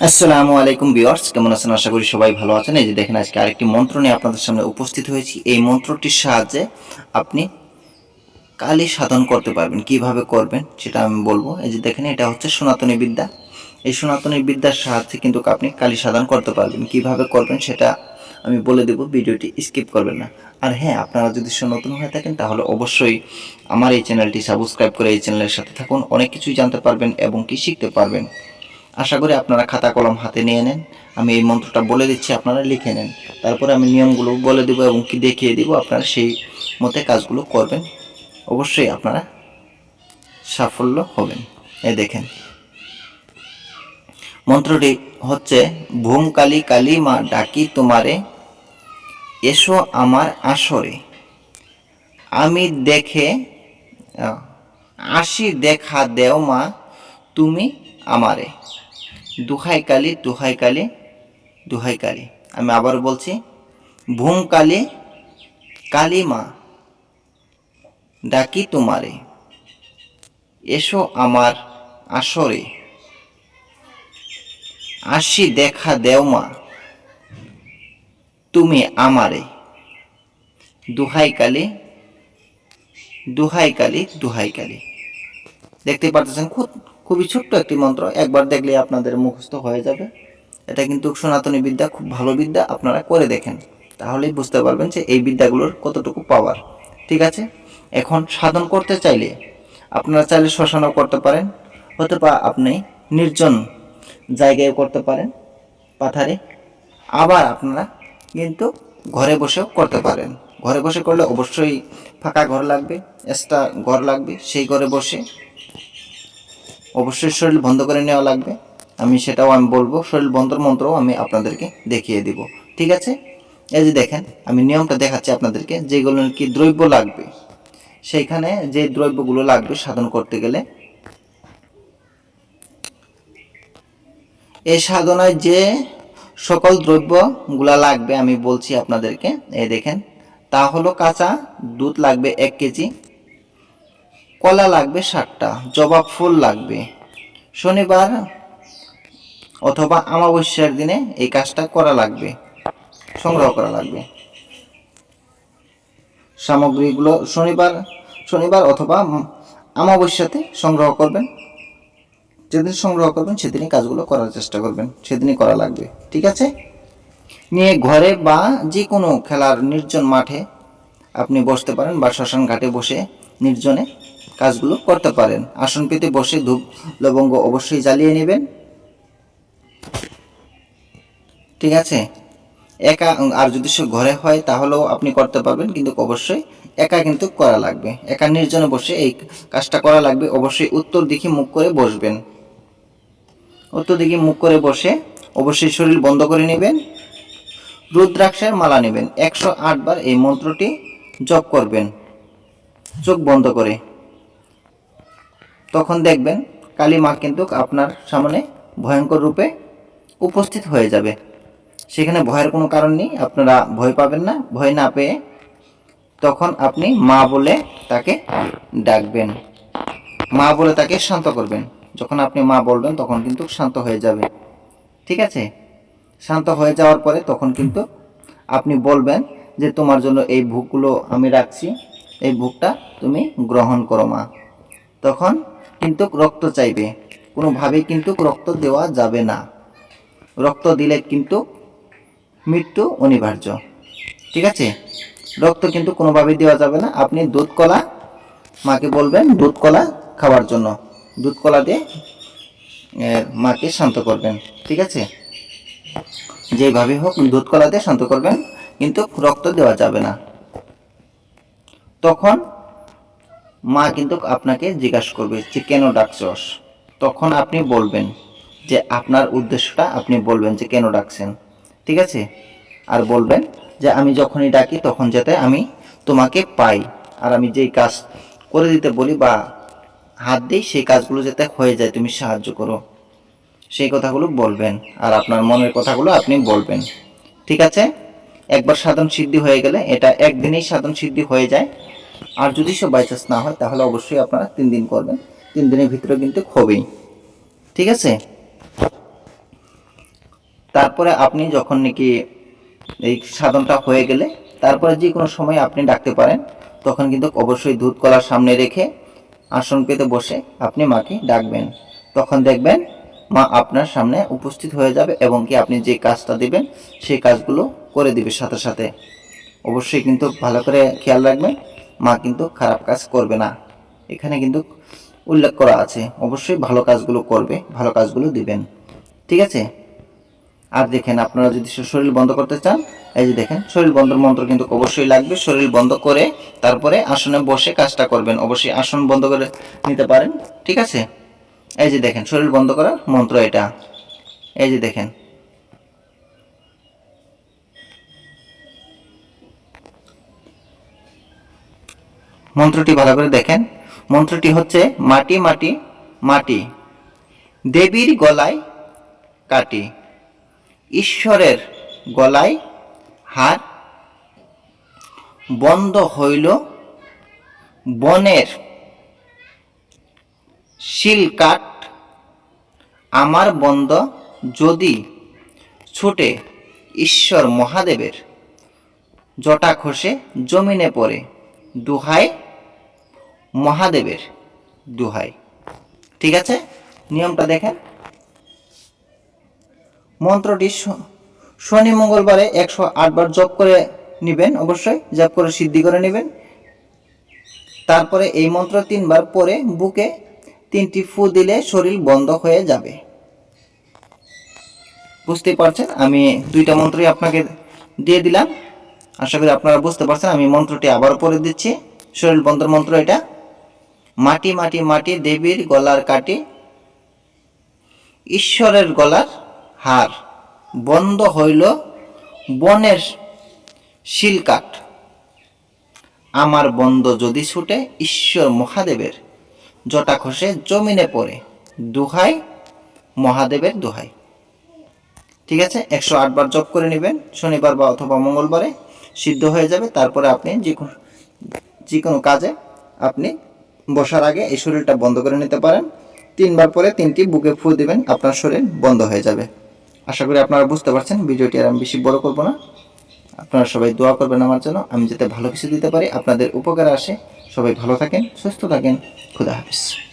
আসসালামু আলাইকুম বিয়ার্স কেমন আছেন? আশা করি সবাই ভালো আছেন। এই যে দেখেন, আজকে আরেকটি মন্ত্র নিয়ে আপনাদের সামনে উপস্থিত হয়েছি। এই মন্ত্রটির সাহায্যে আপনি কালি সাধন করতে পারবেন। কীভাবে করবেন সেটা আমি বলব। এই যে দেখেন, এটা হচ্ছে সনাতনী বিদ্যা। এই সনাতনী বিদ্যার সাহায্যে কিন্তু আপনি কালি সাধন করতে পারবেন। কীভাবে করবেন সেটা আমি বলে দেব, ভিডিওটি স্কিপ করবেন না। আর হ্যাঁ আপনারা যদি নতুন হয়ে থাকেন, তাহলে অবশ্যই আমার এই চ্যানেলটি সাবস্ক্রাইব করে এই চ্যানেলের সাথে থাকুন। অনেক কিছুই জানতে পারবেন এবং কি শিখতে পারবেন। আশা করি আপনারা খাতা কলম হাতে নিয়ে নেন। আমি এই মন্ত্রটা বলে দিচ্ছি, আপনারা লিখে নেন। তারপরে আমি নিয়মগুলো বলে দেবো এবং কি দেখিয়ে দিব, আপনারা সেই মতে কাজগুলো করবেন। অবশ্যই আপনারা সাফল্য হবেন। এই দেখেন। মন্ত্রটি হচ্ছে ভূম কালী কালী মা ডাকি তোমারে, এসো আমার আসরে। আমি দেখে আসি দেখা দেও মা, তুমি আমারে। দুহাই কালী দুহাই কালী দুহাই কালী আমি আবার বলছি ভূম কালী কালী মা ডাকি তোমারে। এসো আমার আসরে। আসি দেখা দেও মা, তুমি আমারে। দুহাই কালী দুহাই কালী দুহাই কালী দেখতে পারতেছেন খুব খুবই ছোট্ট একটি মন্ত্র। একবার দেখলে আপনাদের মুখস্থ হয়ে যাবে। এটা কিন্তু সনাতনী বিদ্যা, খুব ভালো বিদ্যা, আপনারা করে দেখেন। তাহলেই বুঝতে পারবেন যে এই বিদ্যাগুলোর কতটুকু পাওয়ার ঠিক আছে? এখন সাধন করতে চাইলে আপনারা চাইলে শ্মশানও করতে পারেন হতে বা আপনি নির্জন জায়গায় করতে পারেন, পাথারে। আবার আপনারা কিন্তু ঘরে বসেও করতে পারেন। ঘরে বসে করলে অবশ্যই ফাঁকা ঘর লাগবে এক্সট্রা ঘর লাগবে। সেই ঘরে বসে অবশ্যই শরীর বন্ধ করে নেওয়া লাগবে। আমি সেটাও আমি বলব, শরীর বন্ধর মন্ত্রও আমি আপনাদেরকে দেখিয়ে দিব। ঠিক আছে? এই যে দেখেন, আমি নিয়মটা দেখাচ্ছি আপনাদেরকে, যেগুলো কি দ্রব্য লাগবে। সেইখানে যে দ্রব্যগুলো লাগবে সাধন করতে গেলে এই সাধনায় যে সকল দ্রব্যগুলা লাগবে আমি বলছি আপনাদেরকে, এই দেখেন, তা হলো কাঁচা দুধ লাগবে এক কেজি কলা লাগবে ষাটটা জবা ফুল লাগবে। শনিবার অথবা অমাবস্যার দিনে এই কাজটা করা লাগবে, সংগ্রহ করা লাগবে। সামগ্রীগুলো শনিবার শনিবার অথবা অমাবস্যাতে সংগ্রহ করবেন। যেদিন সংগ্রহ করবেন, সেদিনই কাজগুলো করার চেষ্টা করবেন, সেদিনই করা লাগবে, ঠিক আছে? নিয়ে ঘরে বা যে কোনো খেলার নির্জন মাঠে আপনি বসতে পারেন বা শ্মশান ঘাটে বসে নির্জনে কাজগুলো করতে পারেন। আসন পেতে বসে ধূপ লবঙ্গ অবশ্যই জ্বালিয়ে নেবেন। ঠিক আছে? একা, আর যদি সে ঘরে হয় তাহলেও আপনি করতে পারবেন, কিন্তু অবশ্যই একা কিন্তু করা লাগবে। একা নির্জনে বসে এই কাজটা করা লাগবে, অবশ্যই উত্তর দিকে মুখ করে বসবেন। উত্তর দিকে মুখ করে বসে অবশ্যই শরীর বন্ধ করে নেবেন। রুদ্রাক্ষের মালা নেবেন। একশো আট বার এই মন্ত্রটি জপ করবেন। চোখ বন্ধ করে। তখন দেখবেন কালী মা কিন্তু আপনার সামনে ভয়ঙ্কর রূপে উপস্থিত হয়ে যাবে। সেখানে ভয়ের কোনো কারণ নেই, আপনারা ভয় পাবেন না, ভয় না পেয়ে তখন আপনি মা বলে তাকে ডাকবেন। মা বলে তাকে শান্ত করবেন। যখন আপনি মা বলবেন, তখন কিন্তু শান্ত হয়ে যাবে। ঠিক আছে? শান্ত হয়ে যাওয়ার পরে তখন কিন্তু আপনি বলবেন যে, তোমার জন্য এই ভুকগুলো আমি রাখছি। এই ভুকটা তুমি গ্রহণ করো মা। তখন কিন্তু রক্ত চাইবে। কোনোভাবেই কিন্তু রক্ত দেওয়া যাবে না। রক্ত দিলে কিন্তু মৃত্যু অনিবার্য। ঠিক আছে? রক্ত কিন্তু কোনোভাবেই দেওয়া যাবে না। আপনি দুধ, কলা, মাকে বলবেন দুধ, কলা খাওয়ার জন্য। দুধ, কলা দিয়ে মাকে শান্ত করবেন। ঠিক আছে? যেভাবে হোক দুধ, কলা দিয়ে শান্ত করবেন, কিন্তু রক্ত দেওয়া যাবে না। তখন মা কিন্তু আপনাকে জিজ্ঞাসা করবে যে, কেন ডাকছস? তখন আপনি বলবেন যে, আপনার উদ্দেশ্যটা আপনি বলবেন যে, কেন ডাকছেন? ঠিক আছে? আর বলবেন যে, আমি যখনই ডাকি তখন যাতে আমি তোমাকে পাই। আর আমি যেই কাজ করে দিতে বলি বা হাত দিই, সেই কাজগুলো যাতে হয়ে যায়, তুমি সাহায্য করো। সেই কথাগুলো বলবেন আর আপনার মনের কথাগুলো আপনি বলবেন। ঠিক আছে? একবার সাধন সিদ্ধি হয়ে গেলে এটা একদিনেই সাধন সিদ্ধি হয়ে যায়। আর যদি সব বাইচান্স না হয়, তাহলে অবশ্যই আপনারা তিন দিন করবেন। তিন দিনের ভিতরে কিন্তু হবেই। ঠিক আছে? তারপরে আপনি যখন নাকি এই সাধনটা হয়ে গেলে, তারপরে যে কোনো সময় আপনি ডাকতে পারেন, তখন কিন্তু অবশ্যই দুধ কলার সামনে রেখে আসন পেতে বসে আপনি মাকে ডাকবেন। তখন দেখবেন মা আপনার সামনে উপস্থিত হয়ে যাবে এবং কি আপনি যে কাজটা দিবেন, সেই কাজগুলো করে দিবে সাথে সাথে। অবশ্যই কিন্তু ভালো করে খেয়াল রাখবেন। মা কিন্তু খারাপ কাজ করবে না। এখানে কিন্তু উল্লেখ করা আছে, অবশ্যই ভালো কাজগুলো করবে, ভালো কাজগুলো দিবেন। ঠিক আছে? আর দেখেন, আপনারা যদি শরীর বন্ধ করতে চান, এই যে দেখেন, শরীর বন্ধর মন্ত্র কিন্তু অবশ্যই লাগবে। শরীর বন্ধ করে তারপরে আসনে বসে কাজটা করবেন। অবশ্যই আসন বন্ধ করে নিতে পারেন। ঠিক আছে? এই যে দেখেন, শরীর বন্ধ করার মন্ত্র এটা। এই যে দেখেন মন্ত্রটি ভালো করে দেখেন। মন্ত্রটি হচ্ছে মাটি মাটি মাটি। দেবীর গলায় কাটি। ঈশ্বরের গলায় হার। বন্ধ হইল। বনের শিলকাট আমার বন্ধ যদি ছুটে ঈশ্বর মহাদেবের জটা খসে জমিনে পড়ে দুহাই মহাদেবের দুহাই। ঠিক আছে? নিয়মটা দেখেন। মন্ত্রটি শনি মঙ্গলবারে একশো আটবার জপ করে নেবেন, অবশ্যই। জপ করে সিদ্ধি করে নেবেন। তারপরে এই মন্ত্র তিনবার পরে বুকে তিনটি ফু দিলে শরীর বন্ধ হয়ে যাবে। বুঝতে পারছেন? আমি দুইটা মন্ত্রই আপনাকে দিয়ে দিলাম। আশা করি আপনারা বুঝতে পারছেন। আমি মন্ত্রটি আবার পরে দিচ্ছি। শরীর বন্ধর মন্ত্র এটা। মাটি মাটি মাটি দেবীর গলার কাটি, ঈশ্বরের গলার হার। বন্ধ হইল বনের শিলকাট আমার বন্ধ যদি ছুটে, ঈশ্বর মহাদেবের জটা খসে জমিনে পড়ে, দুহাই, মহাদেবের দুহাই। ঠিক আছে? একশো আটবার জপ করে নেবেন, শনিবার বা অথবা মঙ্গলবারে সিদ্ধ হয়ে যাবে। তারপরে আপনি যে কোনো যে কোনো কাজে আপনি বসার আগে এই শরীরটা বন্ধ করে নিতে পারেন। তিনবার পরে তিনটি বুকে ফু দিবেন, আপনার শরীর বন্ধ হয়ে যাবে। আশা করি আপনারা বুঝতে পারছেন, ভিডিওটি আর আমি বেশি বড় করব না। আপনারা সবাই দোয়া করবেন আমার জন্য, আমি যাতে ভালো কিছু দিতে পারি। আপনাদের উপকারে আসে। সবাই ভালো থাকেন, সুস্থ থাকেন। খুদা হাফিজ।